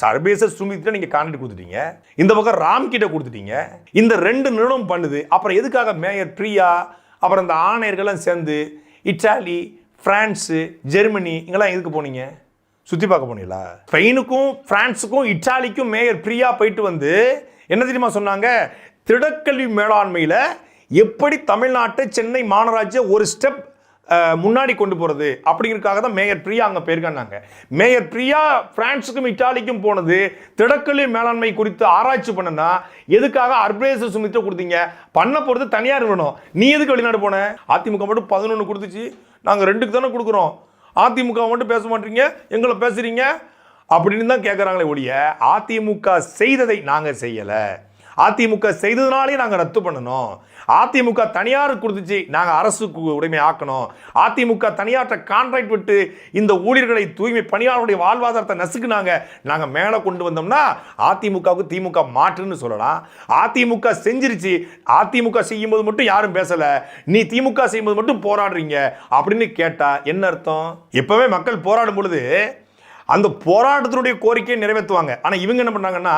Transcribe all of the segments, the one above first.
சர்வேச சுமித்ரா நீங்கள் கான்ட்ராக்ட் கொடுத்துட்டீங்க. இந்த பக்கம் ராம் கிட்ட கொடுத்துட்டீங்க. இந்த ரெண்டு நிறுவனம் பண்ணுது. அப்புறம் எதுக்காக மேயர் பிரியா அப்புறம் இந்த ஆணையர்கள்லாம் சேர்ந்து இட்டாலி பிரான்ஸு ஜெர்மனி இங்கெல்லாம் எதுக்கு போனீங்க? சுற்றி பார்க்க போனீங்களா? ஸ்பெயினுக்கும் பிரான்ஸுக்கும் இட்டாலிக்கும் மேயர் பிரியா போயிட்டு வந்து என்ன தெரியுமா சொன்னாங்க? திடக்கல்வி மேலாண்மையில் எப்படி தமிழ்நாட்டை சென்னை மாநகராட்சியை ஒரு ஸ்டெப் முன்னாடி கொண்டு போகிறது அப்படிங்கிறதுக்காக தான் மேயர் பிரியா அங்கே போயிருக்காங்க மேயர் பிரியா பிரான்ஸுக்கும் இட்டாலிக்கும் போனது திடக்கல்வி மேலாண்மை குறித்து ஆராய்ச்சி பண்ணனா எதுக்காக அர்பேச சுமித்த கொடுத்தீங்க? பண்ண போகிறது தனியார் நிறுவனம். நீ எதுக்கு வெளிநாடு போன? அதிமுக மட்டும் பதினொன்று கொடுத்துச்சு. நாங்கள் ரெண்டுக்கு தானே கொடுக்குறோம். அதிமுக மட்டும் பேச மாட்டீங்க. எங்களை பேசுறீங்க. அப்படின்னு தான் கேட்குறாங்களே ஒழிய அதிமுக செய்ததை நாங்கள் செய்யலை. அதிமுக செய்ததுனாலே நாங்கள் ரத்து பண்ணணும். அதிமுக தனியார் கொடுத்துச்சு நாங்கள் அரசுக்கு உடைமை ஆக்கணும். அதிமுக தனியார்ட்ட கான்ட்ராக்ட் விட்டு இந்த ஊழியர்களை தூய்மை பணியாளருடைய வாழ்வாதாரத்தை நசுக்குனாங்க. நாங்கள் மேலே கொண்டு வந்தோம்னா அதிமுகவுக்கு திமுக மாற்றுன்னு சொல்லலாம். அதிமுக செஞ்சிருச்சு. அதிமுக செய்யும்போது மட்டும் யாரும் பேசலை. நீ திமுக செய்யும்போது மட்டும் போராடுறீங்க. அப்படின்னு கேட்டால் என்ன அர்த்தம்? எப்போவே மக்கள் போராடும் பொழுது அந்த போராட்டத்தினுடைய கோரிக்கையை நிறைவேற்றுவாங்க. ஆனால் இவங்க என்ன பண்ணாங்கன்னா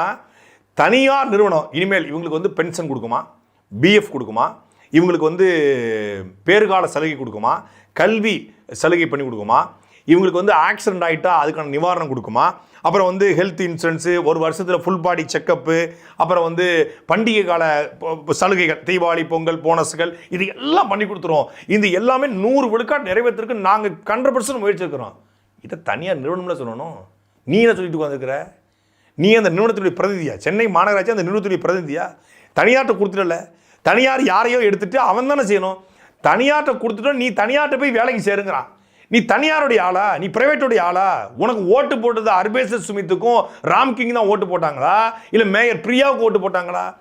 தனியார் நிறுவனம் இனிமேல் இவங்களுக்கு வந்து பென்ஷன் கொடுக்குமா? பிஎஃப் கொடுக்குமா? இவங்களுக்கு வந்து பேறுகால சலுகை கொடுக்குமா? கல்வி சலுகை பண்ணி கொடுக்குமா? இவங்களுக்கு வந்து ஆக்சிடென்ட் ஆகிட்டா அதுக்கான நிவாரணம் கொடுக்குமா? அப்புறம் வந்து ஹெல்த் இன்சூரன்ஸு ஒரு வருஷத்தில் ஃபுல் பாடி செக்கப்பு அப்புறம் வந்து பண்டிகை கால சலுகைகள் தீபாவளி பொங்கல் போனஸுகள் இது எல்லாம் பண்ணி கொடுத்துருவோம். இது எல்லாமே நூறு விழுக்காடு நிறைவேற்றுறதுக்கு நாங்கள் ஹண்ட்ரட் பர்சன்ட் முயற்சி இருக்கிறோம் இதை தனியார் நிறுவனம்ல சொல்லணும். நீ என்ன சொல்லிட்டு உட்காந்துருக்கிற நீ அந்த நிறுவனத்துடைய பிரதிநிதியா? சென்னை மாநகராட்சி அந்த நிறுவனத்துடைய பிரதிநிதியா? தனியார்ட்ட கொடுத்துடல. தனியார் யாரையோ எடுத்துட்டு அவன் தானே செய்யணும். தனியார்ட்ட கொடுத்துட்டோம் நீ தனியார்ட்ட போய் வேலைக்கு சேருங்கிறான். நீ தனியாருடைய ஆளா? நீ பிரைவேட்டுடைய ஆளா? உனக்கு ஓட்டு போட்டது அர்பேசர் சுமித்துக்கும் ராம்கிங் தான் ஓட்டு போட்டாங்களா? இல்லை மேயர் பிரியாவுக்கு ஓட்டு போட்டாங்களா?